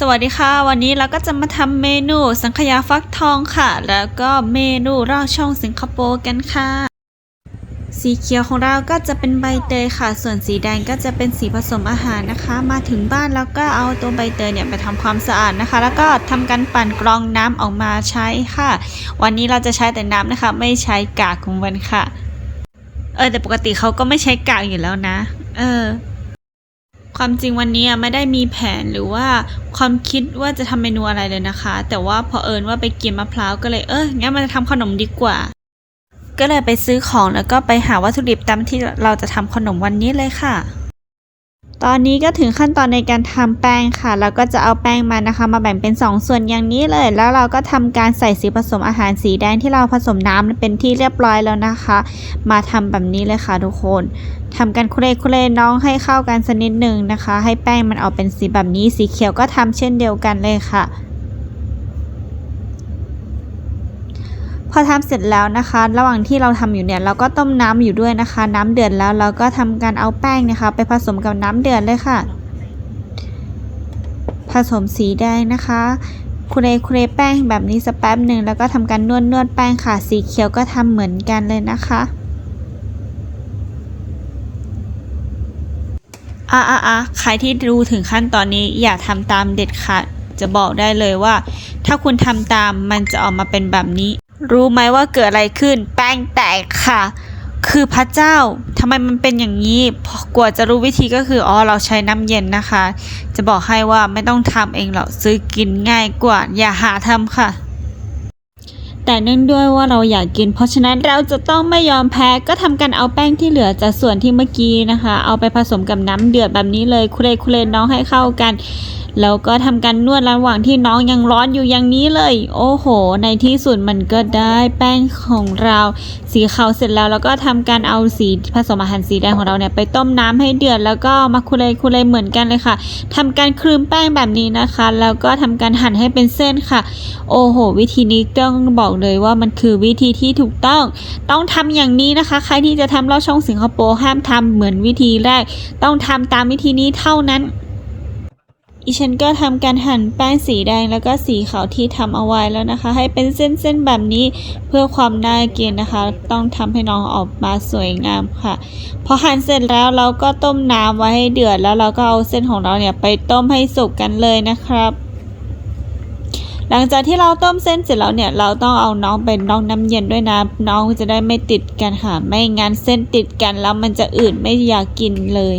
สวัสดีค่ะ วันนี้เราก็จะมาทำเมนูสังขยาฟักทองค่ะ แล้วก็เมนูรอดช่องสิงคโปร์กันค่ะ สีเขียวของเราก็จะเป็นใบเตยค่ะ ส่วนสีแดงก็จะเป็นสีผสมอาหารนะคะ มาถึงบ้านแล้วก็เอาตัวใบเตยเนี่ยไปทำความสะอาดนะคะ แล้วก็ทำการปั่นกรองน้ำออกมาใช้ค่ะ วันนี้เราจะใช้แต่น้ำนะคะ ไม่ใช้กากของมันค่ะ เออแต่ปกติเขาก็ไม่ใช้กากอยู่แล้วนะ เออ ความจริงวันนี้ไม่ได้มีแผนหรือว่าความคิดว่าจะทำเมนูอะไรเลยนะคะ แต่ว่าพอเอิญว่าไปกินมะพร้าวก็เลยเอองั้นมาทำขนมดีกว่า ก็เลยไปซื้อของแล้วก็ไปหาวัตถุดิบตามที่เราจะทำขนมวันนี้เลยค่ะ ตอนนี้ก็ถึงขั้นตอนในการทำแป้งค่ะแล้วก็จะเอาแป้งมานะคะ มาแบ่งเป็น 2 ส่วนอย่างนี้เลย แล้วเราก็ทำการใส่สีผสมอาหารสีแดงที่เราผสมน้ำเป็นที่เรียบร้อยแล้วนะคะ มาทำแบบนี้เลยค่ะทุกคนทำกันคุเรคุเรน้องให้เข้ากันสักนิดหนึ่งนะคะ ให้แป้งมันออกเป็นสีแบบนี้ สีเขียวก็ทำเช่นเดียวกันเลยค่ะ อทำเสร็จแล้วนะคะ ระหว่างที่เราทำอยู่เนี่ยเราก็ต้มน้ำอยู่ด้วยนะคะ น้ำเดือดแล้วเราก็ทำการเอาแป้งนะคะ ไปผสมกับน้ำเดือดเลยค่ะ ผสมสีแดงนะคะคุเรคุเรแป้งแบบนี้สักแป๊บหนึ่งแล้วก็ทำการนวดนวดแป้งค่ะ สีเขียวก็ทำเหมือนกันเลยนะคะอะอะอะใครที่ดูถึงขั้นตอนนี้อย่าทำตามเด็ดขาดจะบอกได้เลยว่า ถ้าคุณทำตามมันจะออกมาเป็นแบบนี้ รู้ไหมว่าเกิดอะไรขึ้น แป้งแตกค่ะ คือพระเจ้าทำไมมันเป็นอย่างนี้กว่าจะรู้วิธีก็คืออ๋อเราใช้น้ำเย็นนะคะ จะบอกให้ว่าไม่ต้องทำเองหรอกซื้อกินง่ายกว่า อย่าหาทำค่ะ แต่เนื่องด้วยว่าเราอยากกิน เพราะฉะนั้นเราจะต้องไม่ยอมแพ้ก็ทำการเอาแป้งที่เหลือจากส่วนที่เมื่อกี้นะคะ เอาไปผสมกับน้ำเดือดแบบนี้เลยคุเรคุเรน้องให้เข้ากัน แล้วก็ทำการนวดระหว่างที่น้องยังร้อนอยู่อย่างนี้เลย โอ้โห ในที่สุดมันก็ได้แป้งของเราสีขาวเสร็จแล้วแล้วก็ทำการเอาสีผสมอาหารสีแดงของเราเนี่ยไปต้มน้ำให้เดือดแล้วก็มาคุเรคุเรเหมือนกันเลยค่ะทำการคลืมแป้งแบบนี้นะคะ แล้วก็ทำการหั่นให้เป็นเส้นค่ะ โอ้โห วิธีนี้ต้องบอกเลยว่ามันคือวิธีที่ถูกต้อง ต้องทำอย่างนี้นะคะ ใครที่จะทำเลอดช่องสิงคโปร์ห้ามทำเหมือนวิธีแรก ต้องทำตามวิธีนี้เท่านั้น อีฉันก็ทำการหั่นแป้งสีแดงแล้วก็สีขาวที่ทำเอาไว้แล้วนะคะ ให้เป็นเส้นๆแบบนี้เพื่อความน่ากินนะคะ ต้องทำให้น้องออกมาสวยงามค่ะ พอหั่นเสร็จแล้วเราก็ต้มน้ำไว้ให้เดือดแล้วเราก็เอาเส้นของเราเนี่ยไปต้มให้สุกกันเลยนะครับหลังจากที่เราต้มเส้นเสร็จแล้วเนี่ยเราต้องเอาน้องไปน้องน้ำเย็นด้วยนะน้องจะได้ไม่ติดกันค่ะ ไม่งั้นเส้นติดกันแล้วมันจะอืดไม่อยากกินเลย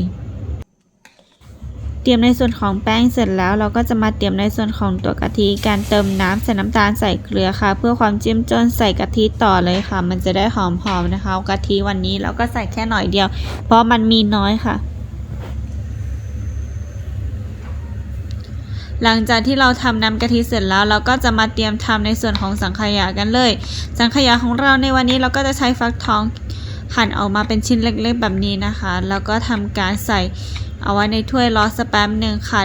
ตรียมในส่วนของแป้งเสร็จแล้วเราก็จะมาเตรียมในส่วนของตัวกะทิการเติมน้ำใส่น้ำตาลใส่เกลือค่ะ เพื่อความจิ้มจนใส่กะทิต่อเลยค่ะ มันจะได้หอมๆนะคะกะทิวันนี้เราก็ใส่แค่หน่อยเดียว เพราะมันมีน้อยค่ะ หลังจากที่เราทำน้ำกะทิเสร็จแล้ว เราก็จะมาเตรียมทำในส่วนของสังขยากันเลย สังขยาของเราในวันนี้เราก็จะใช้ฟักทอง หั่นออกมาเป็นชิ้นเล็กๆแบบนี้นะคะ แล้วก็ทำการใส่เอาไว้ในถ้วยรอสแป๊บหนึ่งค่ะ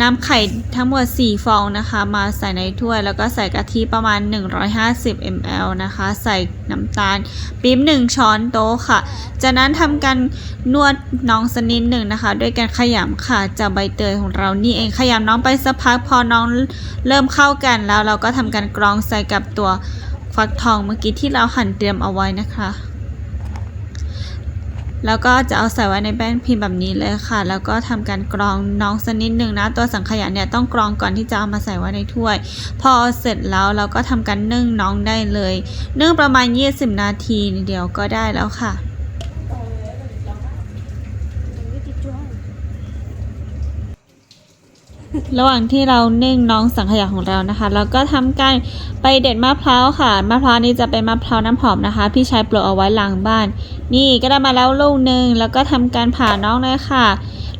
น้ำไข่ทั้งหมด 4 ฟองนะคะ มาใส่ในถ้วย แล้วก็ใส่กะทิประมาณ 150 ml นะคะ ใส่น้ำตาลปี๊บ1ช้อนโต๊ะค่ะ จากนั้นทำการนวดน้องสนิดหนึ่งนะคะ ด้วยการขยำค่ะจากใบเตยของเรานี่เองขยำน้องไปสักพักพอน้องเริ่มเข้ากันแล้ว เราก็ทำการกรองใส่กับตัวฟักทองเมื่อกี้ที่เราหั่นเตรียมเอาไว้นะคะ แล้วก็จะเอาใส่ไว้ในแป้งพิมพ์แบบนี้เลยค่ะ แล้วก็ทำการกรองน้องสักนิดหนึ่งนะ ตัวสังขยาเนี่ยต้องกรองก่อนที่จะเอามาใส่ไว้ในถ้วย พอเสร็จแล้วเราก็ทำการนึ่งน้องได้เลย นึ่งประมาณ 20 นาทีเดียวก็ได้แล้วค่ะ ระหว่างที่เรานึ่งน้องสังขยาของเรานะคะเราก็ทำการไปเด็ดมะพร้าวค่ะ มะพร้าวนี้จะเป็นมะพร้าวน้ำหอมนะคะ พี่ชายปลูกเอาไว้หลังบ้าน นี่ก็ได้มาแล้วลูกหนึ่งแล้วก็ทำการผ่าน้องเลยค่ะ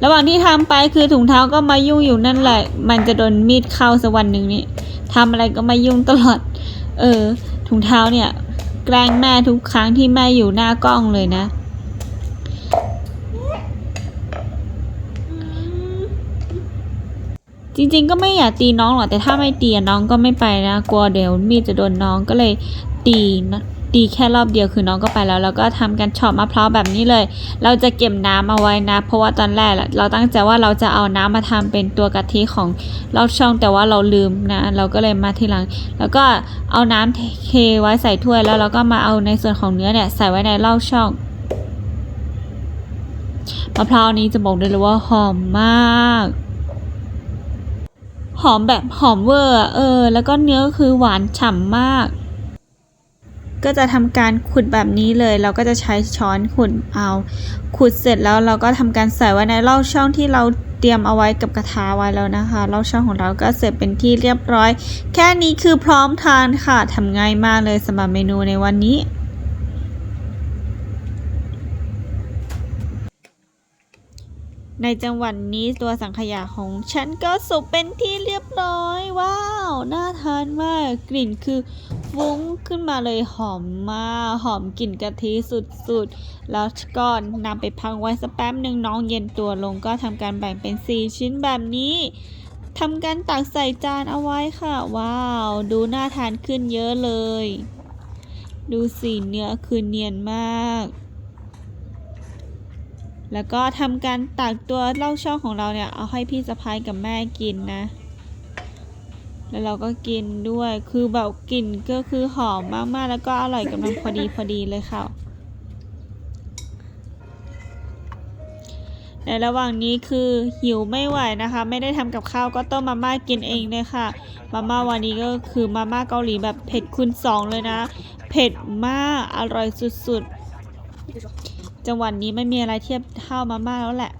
ระหว่างที่ทำไปคือถุงเท้าก็มายุ่งอยู่นั่นแหละ มันจะโดนมีดเข้าสักวันหนึ่งนี่ทำอะไรก็มายุ่งตลอด เออ ถุงเท้าเนี่ยแกล้งแม่ทุกครั้งที่แม่อยู่หน้ากล้องเลยนะ จริง ๆ ก็ไม่อยากตีน้องหรอกแต่ถ้าไม่ตีน้องก็ไม่ไปนะกลัวเดี๋ยวมีดจะโดนน้องก็เลยตีนะดีแค่รอบเดียวคือน้องก็ไปแล้ว แล้วก็ทำการเฉาะมะพร้าวแบบนี้เลย เราจะเก็บน้ำเอาไว้นะ เพราะว่าตอนแรกเราตั้งใจว่าเราจะเอาน้ำมาทำเป็นตัวกะทิของลอดช่องแต่ว่าเราลืมนะ เราก็เลยมาทีหลัง แล้วก็เอาน้ำเทไว้ใส่ถ้วยแล้วเราก็มาเอาในส่วนของเนื้อเนี่ยใส่ไว้ในลอดช่องมะพร้าวนี้จะบอกได้เลยว่าหอมมาก หอมแบบหอมเวอร์เออ แล้วก็เนื้อก็คือหวานฉ่ำมาก ก็จะทำการขุดแบบนี้เลย เราก็จะใช้ช้อนขุดเอา ขุดเสร็จแล้วเราก็ทำการใส่ไว้ในลอกช่องที่เราเตรียมเอาไว้กับกระทะไว้แล้วนะคะลอกช่องของเราก็เสร็จเป็นที่เรียบร้อย แค่นี้คือพร้อมทานค่ะทำง่ายมากเลยสำหรับเมนูในวันนี้ ในจังหวัดนี้ตัวสังขยาของฉันก็สุกเป็นที่เรียบร้อย ว้าว น่าทานมากกลิ่นคือฟุ้งขึ้นมาเลยหอมมากหอมกลิ่นกะทิสุดๆ แล้วก็นำไปพักไว้สักแป๊บหนึ่งน้องเย็นตัวลงก็ทำการแบ่งเป็น 4 ชิ้นแบบนี้ทำการตักใส่จานเอาไว้ค่ะ ว้าว ดูน่าทานขึ้นเยอะเลย ดูสีเนื้อคือเนียนมาก แล้วก็ทำการตักตัวเล้าช่องของเราเนี่ย เอาให้พี่สะพ้ายกับแม่กินนะ แล้วเราก็กินด้วย คือแบบกลิ่นก็คือหอมมากๆ แล้วก็อร่อยกำลังพอดีพอดีเลยค่ะ ในระหว่างนี้คือหิวไม่ไหวนะคะ ไม่ได้ทำกับข้าวก็ต้มมาม่ากินเองเลยค่ะ มาม่าวันนี้ก็คือมาม่าเกาหลีแบบเผ็ดคูณสองเลยนะ เผ็ดมาก อร่อยสุดๆ จังหวัดนนี้ไม่มีอะไรเทียบเท่ามาม่าแล้วแหละ